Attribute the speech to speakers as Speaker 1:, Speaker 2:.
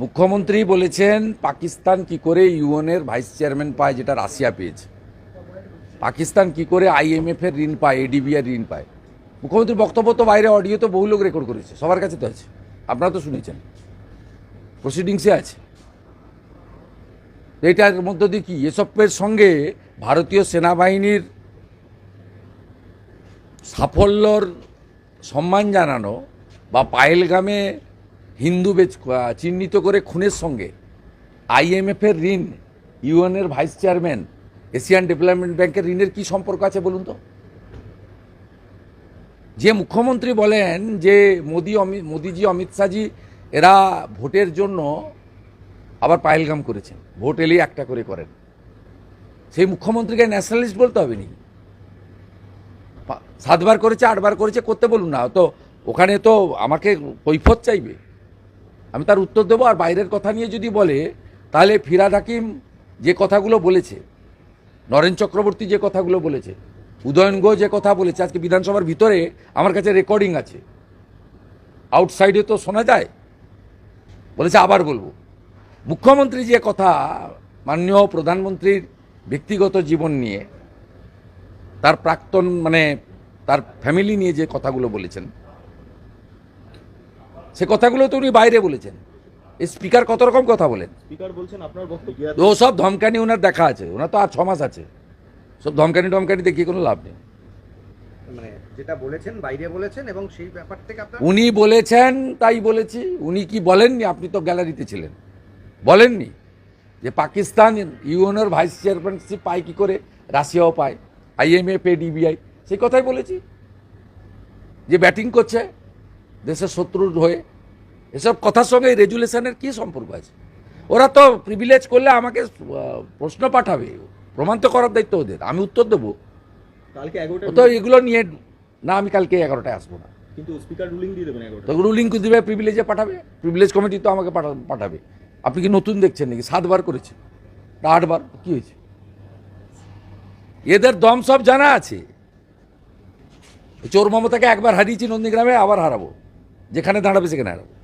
Speaker 1: মুখ্যমন্ত্রী বলেছেন, পাকিস্তান কি করে ইউএনের ভাইস চেয়ারম্যান পায় যেটা রাশিয়া পেয়েছে? পাকিস্তান কি করে আইএমএফ এর ঋণ পায়, এডিবি এর ঋণ পায়? মুখ্যমন্ত্রীর বক্তব্য তো বাইরে, অডিও তো বহু লোক রেকর্ড করেছে, সবার কাছে তো আছে। আপনারা তো শুনেছেন। প্রসিডিংসে আছে। এটার মধ্য দিয়ে কি? এসবের সঙ্গে ভারতীয় সেনাবাহিনীর সাফল্যর সম্মান জানানো বা পায়েলগামে হিন্দু চিহ্নিত করে খুনের সঙ্গে। আইএমএফের ঋণ ইউএনের ভাইস চেয়ারম্যান, এশিয়ান ডেভেলপমেন্ট ব্যাংকের ঋণের কি সম্পর্ক আছে বলুন তো? যে মুখ্যমন্ত্রী বলেন যে মোদি অমিত মোদিজি, অমিত শাহজি, এরা ভোটের জন্য আবার পায়েলগাম করেছেন। ভোট এলেই একটা করে করেন। সেই মুখ্যমন্ত্রীকে ন্যাশনালিস্ট বলতে হবে নি সাতবার করেছে, আটবার করেছে, করতে বলুন না। তো ওখানে তো আমাকে কৈফত চাইবে। আমি তার উত্তর দেবো, আর বাইরের কথা নিয়ে যদি বলে, তাহলে ফিরাদ হাকিম যে কথাগুলো বলেছে, নরেন চক্রবর্তী যে কথাগুলো বলেছে, উদয়ন গো যে কথা বলেছে, আজকে বিধানসভার ভিতরে আমার কাছে রেকর্ডিং আছে। আউটসাইডে তো শোনা যায়। বলেছে, আবার বলব। মুখ্যমন্ত্রী যে কথা মাননীয় প্রধানমন্ত্রীর ব্যক্তিগত জীবন নিয়ে, তার প্রাক্তন মানে তার ফ্যামিলি নিয়ে যে কথাগুলো বলেছেন সে কথাগুলো তো উনি বাইরে বলেছেন। এই স্পিকার কত রকম কথা বলেন?
Speaker 2: স্পিকার বলছেন আপনার বক্তব্য
Speaker 1: তো ও সব ধমকানি ওনার দেখা আছে ওনার তো আর ছ মাস আছে। সব ধমকানি টমকানি দেখিয়ে কোনো লাভ নেই।
Speaker 3: মানে যেটা বলেছেন বাইরে বলেছেন এবং সেই ব্যাপার থেকে আপনার
Speaker 1: উনি বলেছেন তাই বলেছি। উনি কি বলেননি? আপনি তো গ্যালারিতে ছিলেন। বলেননি যে পাকিস্তান ইউএনওর ভাইস চেয়ারম্যানশিপ পায় কি করে? রাশিয়াও পায় আইএমএফ এ ডিবিআই সেই কথাই বলেছি। যে ব্যাটিং করছে দেশের শত্রুর হয়ে এসব কথার সঙ্গে এই রেজুলেশনের কি সম্পর্ক আছে? ওরা তো প্রিভিলেজ করলে আমাকে প্রশ্ন পাঠাবে। প্রমাণ তো করার দায়িত্ব ওদের। আমি উত্তর দেবো। তো এগুলো নিয়ে না আমি কালকে এগারোটায় আসব না।
Speaker 2: কিন্তু স্পিকার রুলিং দিয়ে দেবেন
Speaker 1: তো রুলিং দিবে? প্রিভিলেজে পাঠাবে? প্রিভিলেজ কমিটি তো আমাকে পাঠাবে। আপনি কি নতুন দেখছেন নাকি? সাতবার করেছে। আটবার? কি হয়েছে? এদের দম সব জানা আছে। চোর মমতাকে একবার হারিয়েছি নন্দীগ্রামে আবার হারাবো। যেখানে দাঁড়াবে সেখানে হারাবো